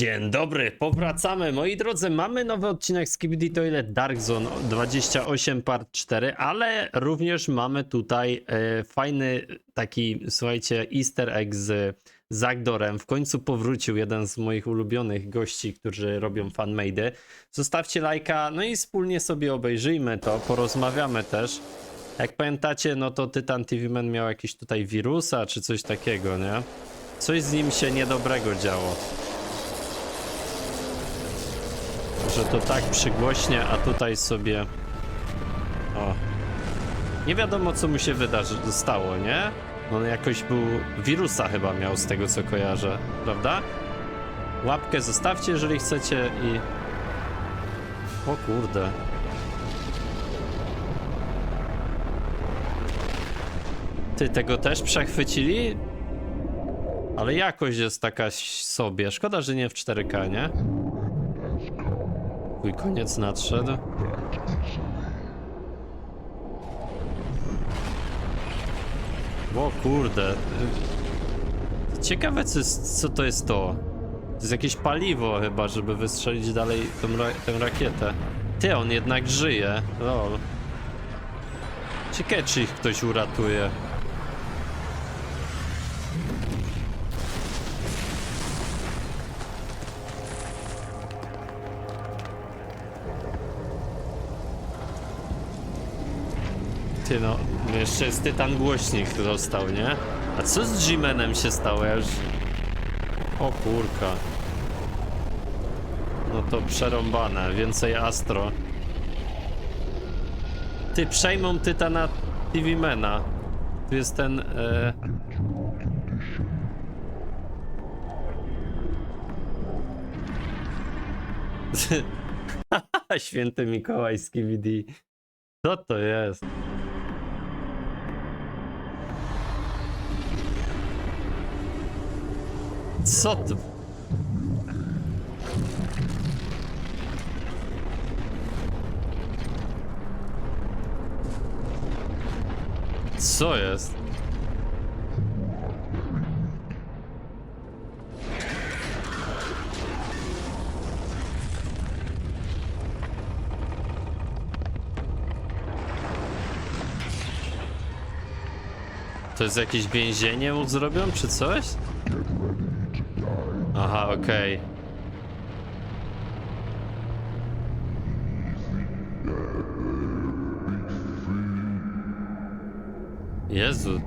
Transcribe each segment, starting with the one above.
Dzień dobry, powracamy. Moi drodzy, mamy nowy odcinek z Skibidi Toilet Dark Zone 28 part 4, ale również mamy tutaj e, fajny taki, słuchajcie, easter egg z Zagdorem. W końcu powrócił jeden z moich ulubionych gości, którzy robią fanmade'y. Zostawcie lajka, no i wspólnie sobie obejrzyjmy to, porozmawiamy też. Jak pamiętacie, no to Tytan TV Man miał jakiś tutaj wirusa czy coś takiego, nie? Coś z nim się niedobrego działo. Że to tak przygłośnie, a tutaj sobie... O. Nie wiadomo, co mu się wydarzy, stało, nie? On jakoś był... Wirusa chyba miał, z tego co kojarzę, prawda? Łapkę zostawcie, jeżeli chcecie i... O kurde. Ty, tego też przechwycili? Ale jakość jest taka sobie. Szkoda, że nie w 4K, nie? Twój koniec nadszedł. O kurde. Ciekawe, co, co to jest to. To jest jakieś paliwo chyba, żeby wystrzelić dalej tą, tę rakietę. Ty, on jednak żyje. Lol. Ciekawe, czy ich ktoś uratuje. Ty no, no jeszcze jest tytan głośnik dostał, nie? A co z G-Manem się stało? Ja już... O kurka. No to przerąbane, więcej Astro. Ty, przejmą tytana TV-Mana. Tu jest ten... E... Święty Mikołaj z KVD. Co to jest? Co to? Co jest? To jest jakieś więzienie mu zrobią, czy coś? Okej. Jezu.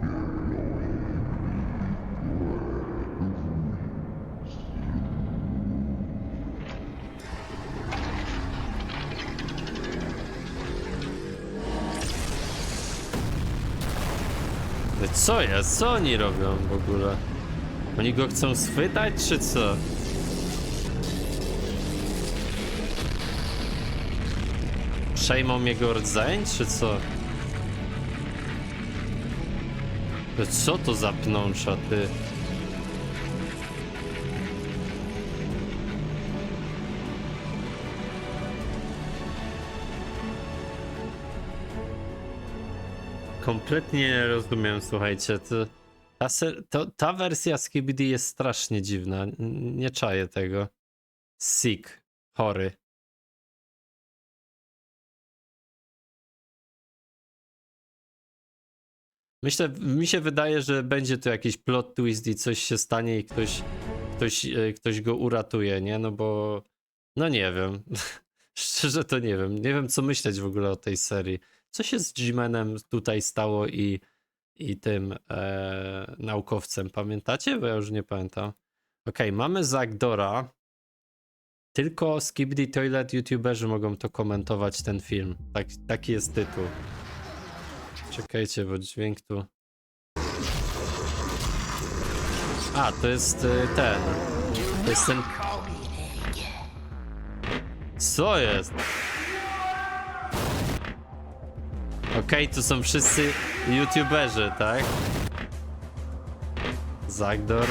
Co jest? Co oni robią w ogóle? Oni go chcą schwytać, czy co? Przejmą jego rdzeń, czy co? To Co to za pnącza, ty? Kompletnie nie rozumiem, słuchajcie. To, ta, to, ta wersja KBD jest strasznie dziwna. Nie czaję tego. Sick. Chory. Myślę, mi się wydaje, że będzie tu jakiś plot twist i coś się stanie i ktoś, ktoś, e, ktoś go uratuje, nie? No bo, no nie wiem. Szczerze to nie wiem. Nie wiem, co myśleć w ogóle o tej serii. Co się z G-Manem tutaj stało i, i tym e, naukowcem? Pamiętacie? Bo ja już nie pamiętam. Okej, mamy Zagdora. Tylko Skibidi Toilet youtuberzy mogą to komentować ten film. Tak, taki jest tytuł. Czekajcie, bo dźwięk tu. A, to jest y, ten. To jest ten. Co jest? Okej, tu są wszyscy youtuberzy, tak? Zagdor.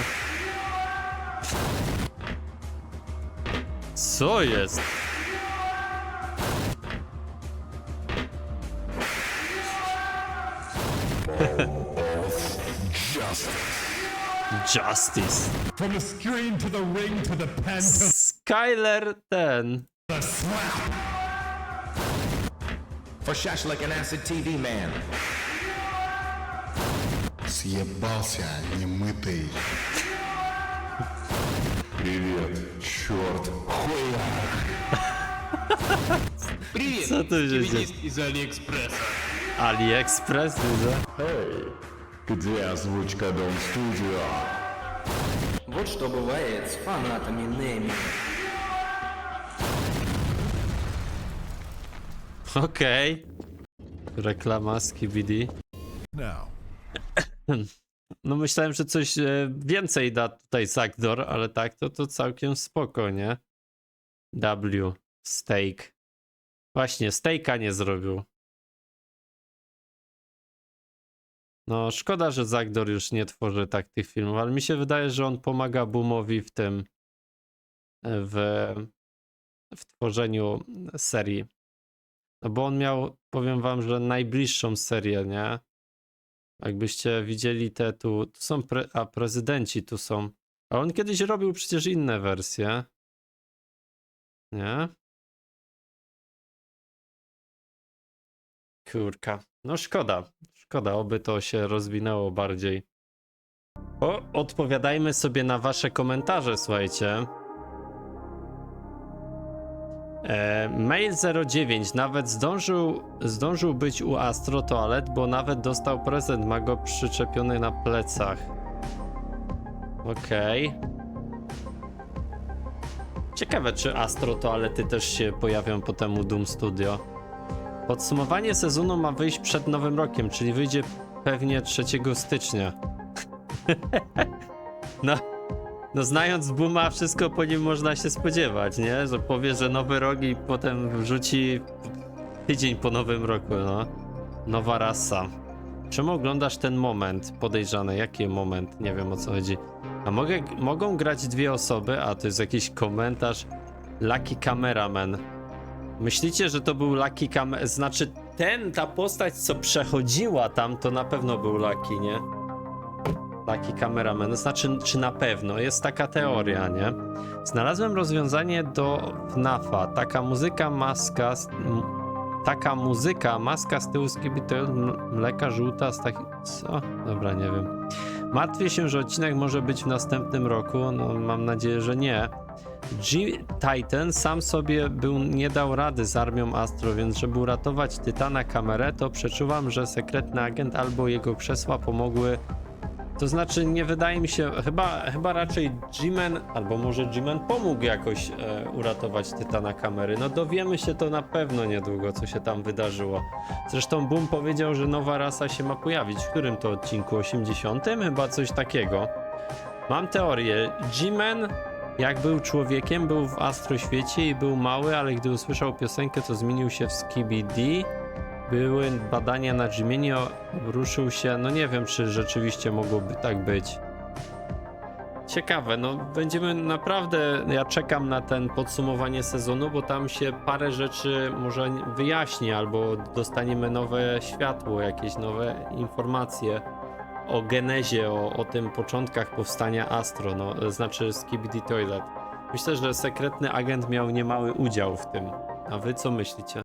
Co jest? Justice. From the screen to the ring to the pen to Skyler ten. the slap. For Shashlik and Acid TV Man. Съебался, немытый. Привет, черт. Привет, Co tu się dzieje? стилист из Алиэкспресса. AliExpress, widzę. Эй, где озвучка Дом Студио? Вот что бывает с фанатами Неми. Okej. Reklama z KBD. Now, No myślałem, że coś e, więcej da tutaj Zagdor, ale tak, to to całkiem spoko, nie? W. Steak. Właśnie, steaka nie zrobił. No, szkoda, że Zagdor już nie tworzy tak tych filmów, ale mi się wydaje, że on pomaga Boomowi w tym, w, w tworzeniu serii. No bo on miał, powiem wam, że najbliższą serię, nie? Jakbyście widzieli te tu, tu są, pre, a prezydenci tu są. A on kiedyś robił przecież inne wersje. Nie? Kurka. No szkoda. Szkoda, oby to się rozwinęło bardziej. O, odpowiadajmy sobie na wasze komentarze, słuchajcie. E, mail 09 nawet zdążył, zdążył być u Astro Toalet, bo nawet dostał prezent, ma go przyczepiony na plecach. Okej. Ciekawe, czy Astro Toalety też się pojawią potem u Doom Studio. Podsumowanie sezonu ma wyjść przed nowym rokiem, czyli wyjdzie pewnie 3 stycznia. no, no znając Buma, wszystko po nim można się spodziewać, nie? Że powie, że nowy rok i potem wrzuci tydzień po nowym roku, no. Nowa rasa. Czemu oglądasz ten moment podejrzany? Jaki moment? Nie wiem o co chodzi. A mogę, mogą grać dwie osoby? A to jest jakiś komentarz. Lucky Cameraman. Myślicie, że to był Lucky Cameraman? Znaczy ten, ta postać co przechodziła tam, to na pewno był Lucky, nie? Taki kameraman. To znaczy, czy na pewno? Jest taka teoria, nie? Znalazłem rozwiązanie do FNAFa. Taka muzyka, maska. Z, taka muzyka, maska z tyłu z mleka żółta z takich. Co? Dobra, nie wiem. Martwię się, że odcinek może być w następnym roku. No, mam nadzieję, że nie. G-Titan sam sobie był, nie dał rady z armią Astro, więc żeby uratować Tytana kamerę, to przeczuwam, że sekretny agent albo jego krzesła pomogły to znaczy, nie wydaje mi się, chyba, chyba raczej G-Man, albo może G-Man pomógł jakoś e, uratować Tytana kamery. No dowiemy się to na pewno niedługo, co się tam wydarzyło. Zresztą Boom powiedział, że nowa rasa się ma pojawić. W którym to odcinku? 80? Chyba coś takiego. Mam teorię. G-Man, jak był człowiekiem, był w astroświecie i był mały, ale gdy usłyszał piosenkę, to zmienił się w Skibidi. Były badania na Jiminio, ruszył się, no nie wiem, czy rzeczywiście mogłoby tak być. Ciekawe, no będziemy naprawdę, ja czekam na ten podsumowanie sezonu, bo tam się parę rzeczy może wyjaśni, albo dostaniemy nowe światło, jakieś nowe informacje o genezie, o, o tym początkach powstania Astro, no, znaczy Skibidi Toilet. Myślę, że sekretny agent miał niemały udział w tym. A wy co myślicie?